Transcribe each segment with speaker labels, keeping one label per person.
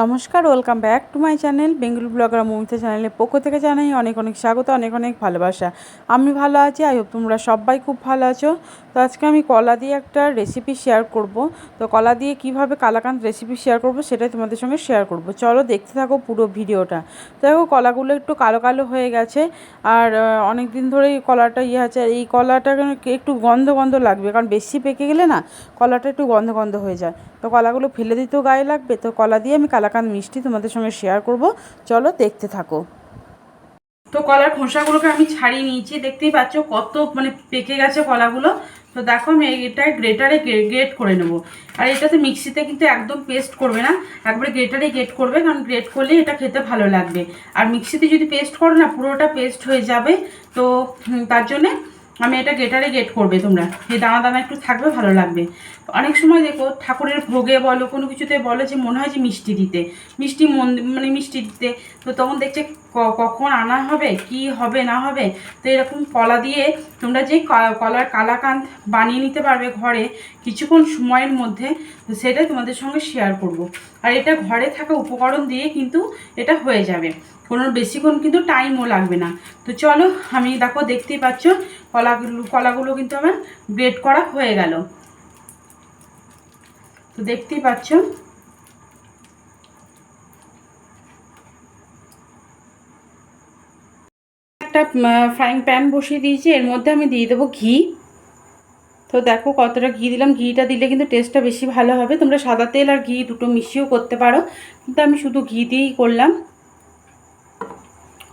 Speaker 1: নমস্কার welcome back to my channel Bengal blogger Mamita চ্যানেলের পক্ষ থেকে জানাই অনেক অনেক স্বাগত, অনেক অনেক ভালোবাসা। আমি ভালো আছি আই হোপ তোমরা সবাই খুব ভালো আছো। তো আজকে আমি কলা দিয়ে একটা রেসিপি শেয়ার করব। তো কলা দিয়ে কীভাবে কালাকান্দ রেসিপি শেয়ার করব সেটাই তোমাদের সঙ্গে শেয়ার করব। চলো দেখতে থাকো পুরো ভিডিওটা। তো দেখো কলাগুলো একটু কালো কালো হয়ে গেছে। আর অনেক দিন ধরেই কলাটা ইয়ে আছে। আর এই কলাটা একটু গন্ধ গন্ধ লাগবে। কারণ বেশি পেকে গেলে না কলাটা একটু গন্ধ গন্ধ হয়ে যায়। তো কলাগুলো ফেলে দিতেও গায়ে লাগবে। তো কলা দিয়ে আমি কালাকান মিষ্টি তোমাদের সঙ্গে শেয়ার করব। চলো দেখতে থাকো। তো কলার খোসাগুলোকে আমি ছাড়িয়ে নিয়েছি। দেখতেই পাচ্ছ কত মানে পেকে গেছে কলাগুলো। তো দেখো আমি এটা গ্রেটারে গ্রেট করে নেব। আর এটাতে মিক্সিতে কিন্তু একদম পেস্ট করবে না। একবারে গ্রেটারে গ্রেট করবে, কারণ গ্রেট করলে এটা খেতে ভালো লাগবে। আর মিক্সিতে যদি পেস্ট করো না, পুরোটা পেস্ট হয়ে যাবে। তো তার জন্যে আমি এটা গেটারে গেট করবে তোমরা। এই দানা দানা একটু থাকবে, ভালো লাগবে। অনেক সময় দেখো, ঠাকুরের ভোগে বলো, কোনো কিছুতে বলো যে মনে হয় যে মিষ্টি দিতে। মিষ্টি মন মানে মিষ্টি দিতে। তো তখন দেখছে কখন আনা হবে, কি হবে, না হবে। তো এরকম কলা দিয়ে তোমরা যে কলার কালাকান্দ বানিয়ে নিতে পারবে ঘরে, কিছুক্ষণ সময়ের মধ্যে তো সেটাই তোমাদের সঙ্গে শেয়ার করব। আর এটা ঘরে থাকা উপকরণ দিয়ে কিন্তু এটা হয়ে যাবে। কোনো বেশিক্ষণ কিন্তু টাইমও লাগবে না। তো চলো, আমি দেখো দেখতেই পাচ্ছ, কলাগুলো কলাগুলো কিন্তু আমার গ্রেড করা হয়ে গেল। তো দেখতেই পাচ্ছ। একটা ফ্রাইং প্যান বসিয়ে দিয়েছি, এর মধ্যে আমি দিয়ে দেবো ঘি। তো দেখো কতটা ঘি দিলাম, ঘিটা দিলে কিন্তু টেস্টটা বেশি ভালো হবে। তোমরা সাদা তেল আর ঘি দুটো মিশিয়েও করতে পারো। কিন্তু আমি শুধু ঘি দিয়েই করলাম।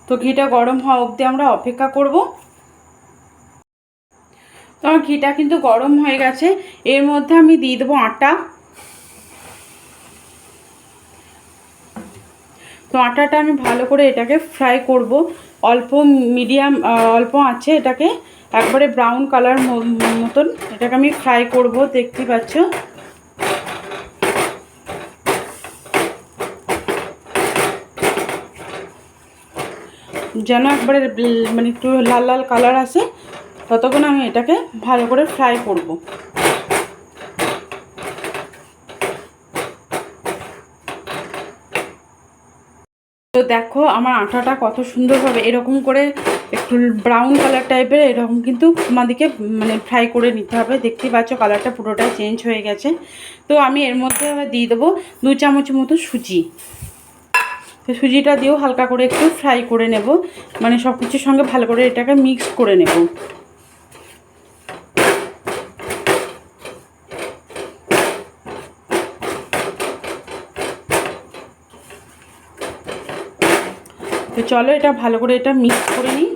Speaker 1: তো ঘিটা গরম হওয়া অবধি আমরা অপেক্ষা করব। তো আমার ঘিটা কিন্তু গরম হয়ে গেছে। এর মধ্যে আমি দিয়ে দেবো আটা। তো আটাটা আমি ভালো করে এটাকে ফ্রাই করব। অল্প মিডিয়াম অল্প আছে এটাকে। একবারে ব্রাউন কালার মতন এটাকে আমি ফ্রাই করব। দেখতে পাচ্ছ? যেন একবারে মানে একটু লাল লাল কালার আসে, ততক্ষণ আমি এটাকে ভালো করে ফ্রাই করব। তো দেখো আমার আটাটা কত সুন্দরভাবে এরকম করে একটু ব্রাউন কালার টাইপের এরকম কিন্তু আমাদেরকে মানে ফ্রাই করে নিতে হবে। দেখতেই পাচ্ছ কালারটা পুরোটাই চেঞ্জ হয়ে গেছে। তো আমি এর মধ্যে দিয়ে দেবো দু চামচ মতো সুজি। তো সুজিটা দিয়েও হালকা করে একটু ফ্রাই করে নেব। মানে সব কিছুর সঙ্গে ভালো করে এটাকে মিক্স করে নেব। তো চলো এটা ভালো করে এটা মিক্স করে নিই।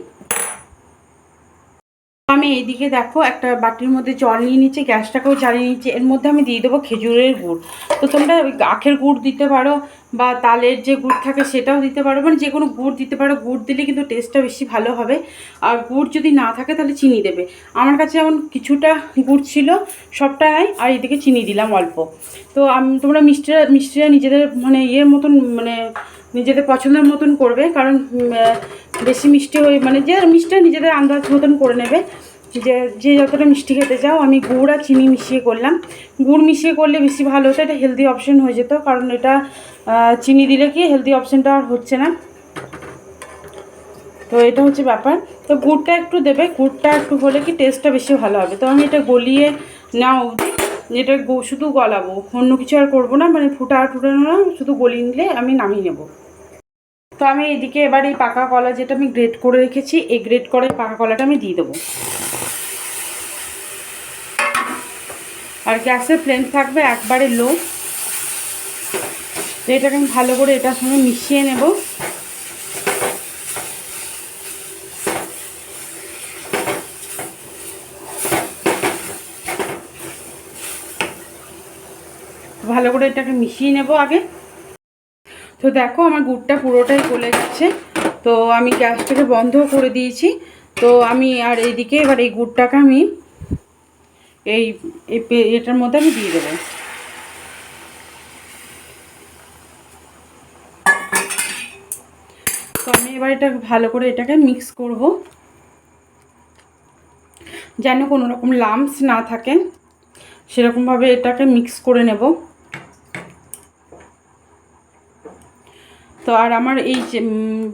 Speaker 1: আমি এইদিকে দেখো, একটা বাটির মধ্যে জল নিয়ে নিচ্ছি, গ্যাসটাকেও জ্বালিয়ে নিচ্ছি। এর মধ্যে আমি দিয়ে দেবো খেজুরের গুড়। তো তোমরা আখের গুড় দিতে পারো বা তালের যে গুড় থাকে সেটাও দিতে পারো। মানে যে কোনো গুড় দিতে পারো। গুড় দিলে কিন্তু টেস্টটা বেশি ভালো হবে। আর গুড় যদি না থাকে তাহলে চিনি দেবে। আমার কাছে যেমন কিছুটা গুড় ছিল সবটা নাই আর এদিকে চিনি দিলাম অল্প। তো তোমরা মিষ্টিরা মিষ্টিরা নিজেদের মানে ইয়ের মতন মানে নিজেদের পছন্দের মতন করবে, কারণ বেশি মিষ্টি হয়ে মানে যে মিষ্টিটা নিজেদের আন্দাজ মতন করে নেবে। যে যে যতটা মিষ্টি খেতে চাও, আমি গুড় আর চিনি মিশিয়ে করলাম। গুড় মিশিয়ে করলে বেশি ভালো হতো, এটা হেলদি অপশন হয়ে যেত, কারণ এটা চিনি দিলে কি হেলদি অপশানটা আর হচ্ছে না। তো এটা হচ্ছে ব্যাপার। তো গুড়টা একটু দেবে, গুড়টা একটু হলে কি টেস্টটা বেশি ভালো হবে। তো আমি এটা গলিয়ে নাও এটা শুধু গলাবো, অন্য কিছু আর করব না মানে ফুটা আর ফুটানো না, শুধু গলি নিলে আমি নামিয়ে নেব। তো আমি এদিকে এবার এই পাকা কলা যেটা আমি গ্রেড করে রেখেছি, এই গ্রেড করে পাকা কলাটা আমি দিয়ে দেবো। আর গ্যাসের ফ্লেম থাকবে একবারে লো এটাকে আমি ভালো করে এটার সঙ্গে মিশিয়ে নেব ভালো করে এটাকে মিশিয়ে নেব আগে। তো দেখো আমার গুড়টা পুরোটাই গলে গেছে। তো আমি গ্যাসটাকে বন্ধ করে দিয়েছি। তো আমি আর এইদিকে এবার এই গুড়টাকে আমি এই এটার মধ্যে আমি দিয়ে দেবো। তো আমি এবার এটা ভালো করে এটাকে মিক্স করব। যেন কোনো রকম লামস না থাকে, সেরকমভাবে এটাকে মিক্স করে নেব। তো আর আমার এই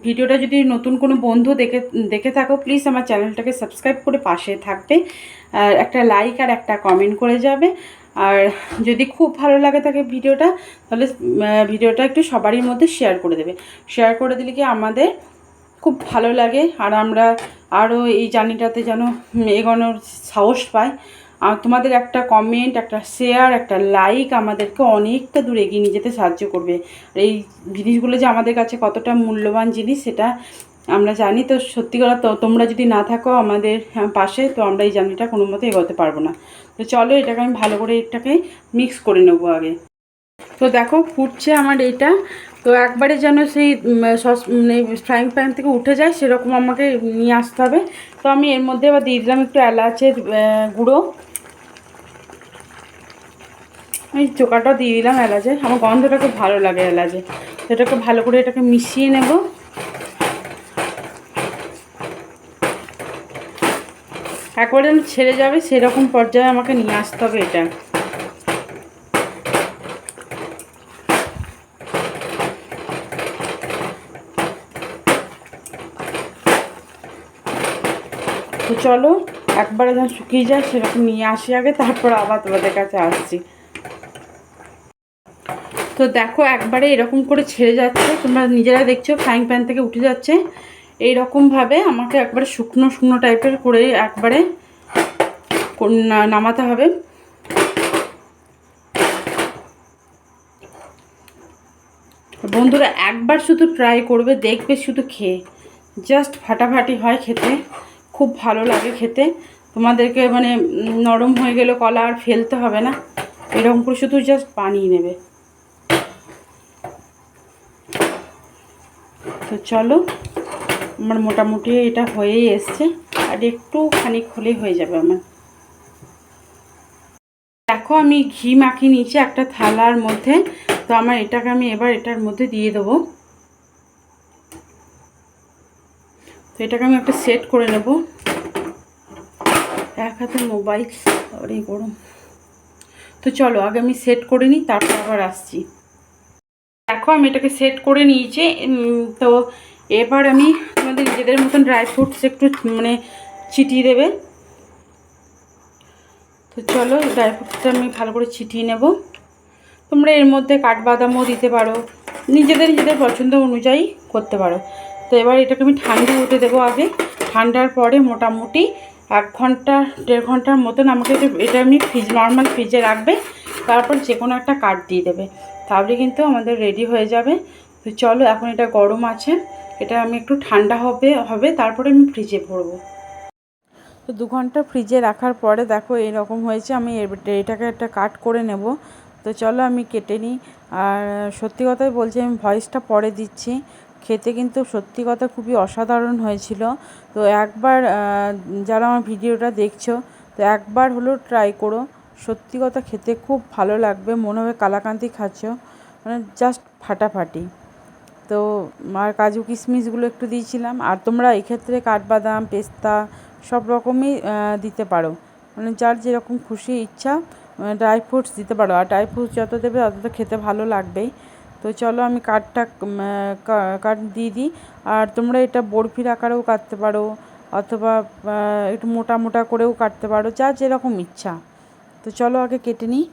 Speaker 1: ভিডিওটা যদি নতুন কোনো বন্ধু দেখে দেখে থাকো প্লিজ আমার চ্যানেলটাকে সাবস্ক্রাইব করে পাশে থাকবে। আর একটা লাইক আর একটা কমেন্ট করে যাবে। আর যদি খুব ভালো লাগে থাকে ভিডিওটা, তাহলে ভিডিওটা একটু সবারই মধ্যে শেয়ার করে দেবে। শেয়ার করে দিলে কি আমাদের খুব ভালো লাগে। আর আমরা আরও এই জার্নিটাতে যেন এগোনোর সাহস পাই। তোমাদের একটা কমেন্ট একটা শেয়ার একটা লাইক আমাদেরকে অনেকটা দূর এগিয়ে নিয়ে যেতে সাহায্য করবে। আর এই জিনিসগুলো যে আমাদের কাছে কতটা মূল্যবান জিনিস, সেটা আমরা জানি। তো সত্যি কথা, তো তোমরা যদি না থাকো আমাদের পাশে, তো আমরা এই জার্নিটা কোনো মতে এগোতে পারব না। তো চলো এটাকে আমি ভালো করে এটাকে মিক্স করে নেব আগে। তো দেখো, ফুটছে আমার এটা। তো একবারে যেন সেই সস মানে ফ্রাইং প্যান থেকে উঠে যায়, সেরকম আমাকে নিয়ে আসতে হবে। তো আমি এর মধ্যে আবার দিয়ে দিলাম একটু এলাচের গুঁড়ো। আমি চোকাটা দিয়ে দিলাম এলাচের আমার গন্ধটা খুব ভালো লাগে এলাচে। এটাকে ভালো করে এটাকে মিশিয়ে নেব। একবারে যেন ছেড়ে যাবে, সেরকম পর্যায়ে আমাকে নিয়ে আসতে হবে এটা। তো চলো, একবারে যখন শুকিয়ে যায়, সেরকম নিয়ে আসি আগে, তারপর আবার তোমাদের কাছে আসছি। তো দেখো একবারে এরকম করে ছেড়ে যাচ্ছে। তোমরা নিজেরা দেখছ ফ্রাইং প্যান থেকে উঠে যাচ্ছে। এই আমাকে একবারে শুকনো শুকনো টাইপের করে একবারে নামাতে হবে। বন্ধুরা একবার শুধু ট্রাই করবে, দেখবে শুধু খেয়ে। জাস্ট ফাটাফাটি হয় খেতে। খুব ভালো লাগে খেতে। তোমাদেরকে মানে নরম হয়ে গেলে কলা আর ফেলতে হবে না। এরকম করে শুধু জাস্ট বানিয়ে নেবে। তো চলো, আমার মোটামুটি এটা হয়েই এসছে। আর একটু খানিক হলেই হয়ে যাবে আমার। দেখো, আমি ঘি মাখিয়ে নিয়েছি একটা থালার মধ্যে। তো আমার এটাকে আমি এবার এটার মধ্যে দিয়ে দেবো। তো এটাকে আমি একটা সেট করে নেব। এক হাতে মোবাইল এই গরম। তো চলো, আগে আমি সেট করে নিই, তারপর আবার আসছি। দেখো, আমি এটাকে সেট করে নিয়েছি। তো এবার আমি তোমাদের নিজেদের মতন ড্রাই ফ্রুটস একটু মানে ছিটিয়ে দেবে। তো চলো ড্রাই ফ্রুটসটা আমি ভালো করে ছিটিয়ে নেব। তোমরা এর মধ্যে কাঠবাদামও দিতে পারো। নিজেদের নিজেদের পছন্দ অনুযায়ী করতে পারো। তো এবার এটাকে আমি ঠান্ডা হতে দেবো আগে। ঠান্ডার পরে মোটামুটি এক ঘণ্টা, দেড় ঘণ্টার মতন আমাকে এটা এটা আমি ফ্রিজ নর্মাল ফ্রিজে রাখবে। তারপর যে কোনো একটা কাঠ দিয়ে দেবে। তাহলে কিন্তু আমাদের রেডি হয়ে যাবে। তো চলো, এখন এটা গরম আছে। এটা আমি একটু ঠান্ডা হবে হবে, তারপরে আমি ফ্রিজে ভরবো। তো দু ঘণ্টা ফ্রিজে রাখার পরে দেখো, এরকম হয়েছে, আমি এটাকে একটা কাট করে নেব। তো চলো, আমি কেটে নিই। আর সত্যি কথাই বলছি, আমি ভয়েসটা পরে দিচ্ছি। খেতে কিন্তু সত্যি কথা খুবই অসাধারণ হয়েছিল। তো একবার যারা আমার ভিডিওটা দেখছ, তো একবার হলো ট্রাই করো। সত্যি কথা খেতে খুব ভালো লাগবে, মনে হবে কালাকান্তি খাচ্ছ। মানে জাস্ট ফাটাফাটি। তো আর কাজু কিশমিশগুলো একটু দিয়েছিলাম। আর তোমরা এক্ষেত্রে কাঠবাদাম, পেস্তা সব রকমই দিতে পারো। মানে যার যেরকম খুশি ইচ্ছা ড্রাই ফ্রুটস দিতে পারো। আর ড্রাই ফ্রুটস যত দেবে তত তো খেতে ভালো লাগবেই। তো চলো আমি কাঠটা কাঠ দিয়ে দিই। আর তোমরা এটা বরফির আকারেও কাটতে পারো। অথবা একটু মোটা মোটা করেও কাটতে পারো। যার যেরকম ইচ্ছা। তো চলো আগে কেটে নিই।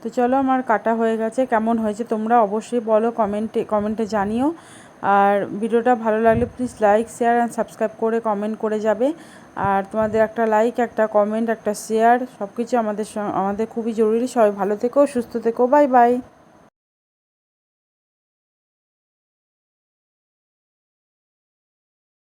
Speaker 1: তো চলো আমার কাটা হয়ে গেছে, কেমন হয়েছে তোমরা অবশ্যই বলো কমেন্টে কমেন্টে জানিও। আর ভিডিওটা ভালো লাগলে please like share and subscribe করে কমেন্ট করে যাবে। আর তোমাদের একটা লাইক একটা কমেন্ট একটা শেয়ার সব কিছু আমাদের আমাদের খুবই জরুরি। সবাই ভালো থেকো, সুস্থ থেকো বাই বাই